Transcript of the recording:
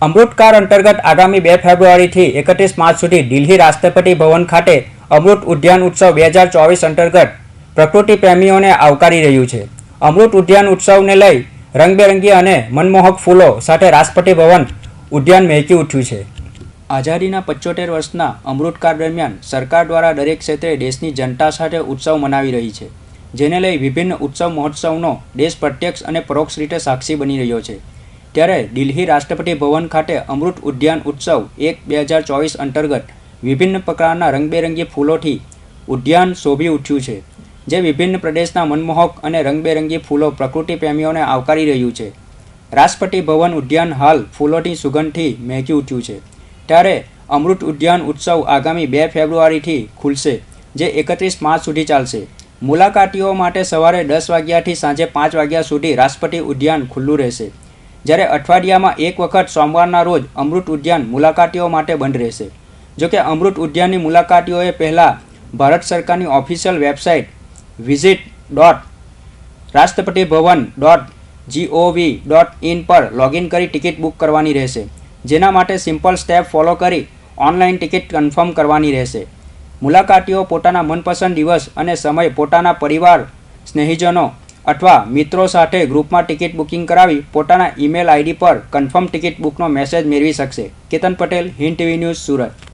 અમૃત car અંતર્ગત આગામી બે ફેબ્રુઆરીથી એકત્રીસ માર્ચ સુધી દિલ્હી રાષ્ટ્રપતિ ભવન ખાતે અમૃત ઉદ્યાન ઉત્સવ બે હજાર ચોવીસ અંતર્ગત પ્રકૃતિ પ્રેમીઓને આવકારી રહ્યું છે. અમૃત ઉદ્યાન ઉત્સવને લઈ રંગબેરંગી અને મનમોહક ફૂલો સાથે રાષ્ટ્રપતિ ભવન ઉદ્યાન મહેકી ઉઠ્યું છે. આઝાદીના પચોતેર વર્ષના અમૃતકાળ દરમિયાન સરકાર દ્વારા દરેક ક્ષેત્રે દેશની જનતા સાથે ઉત્સવ મનાવી રહી છે, જેને લઈ વિભિન્ન ઉત્સવ મહોત્સવનો દેશ પ્રત્યક્ષ અને પરોક્ષ રીતે સાક્ષી બની રહ્યો છે. ત્યારે દિલ્હી રાષ્ટ્રપતિ ભવન ખાતે અમૃત ઉદ્યાન ઉત્સવ એક બે હજાર ચોવીસ અંતર્ગત વિભિન્ન પ્રકારના રંગબેરંગી ફૂલોથી ઉદ્યાન શોભી ઉઠ્યું છે, જે વિભિન્ન પ્રદેશના મનમોહક અને રંગબેરંગી ફૂલો પ્રકૃતિ પ્રેમીઓને આવકારી રહ્યું છે. રાષ્ટ્રપતિ ભવન ઉદ્યાન હાલ ફૂલોની સુગંધથી મહેકી ઉઠ્યું છે. ત્યારે અમૃત ઉદ્યાન ઉત્સવ આગામી બે ફેબ્રુઆરીથી ખુલશે, જે એકત્રીસ માર્ચ સુધી ચાલશે. મુલાકાતીઓ માટે સવારે દસ વાગ્યાથી સાંજે પાંચ વાગ્યા સુધી રાષ્ટ્રપતિ ઉદ્યાન ખુલ્લું રહેશે. જ્યારે અઠવાડિયામાં એક વખત સોમવારના રોજ અમૃત ઉદ્યાન મુલાકાતીઓ માટે બંધ રહેશે. જોકે અમૃત ઉદ્યાનની મુલાકાતીઓએ પહેલાં ભારત સરકારની official website visit dot Rashtrapati Bhavan dot GOV dot in પર લોગિન કરી ટિકિટ બુક કરવાની રહેશે, જેના માટે સિમ્પલ સ્ટેપ ફોલો કરી ઓનલાઈન ટિકિટ કન્ફર્મ કરવાની રહેશે. મુલાકાતીઓ પોતાના મનપસંદ દિવસ અને સમય પોતાના પરિવાર સ્નેહીજનો અથવા મિત્રો સાથે ગ્રુપમાં ટિકિટ બુકિંગ કરાવી પોતાના ઈમેલ આઈડી પર કન્ફર્મ ટિકિટ બુકનો મેસેજ મેળવી શકશે. Ketan Patel, Hind TV news, Surat.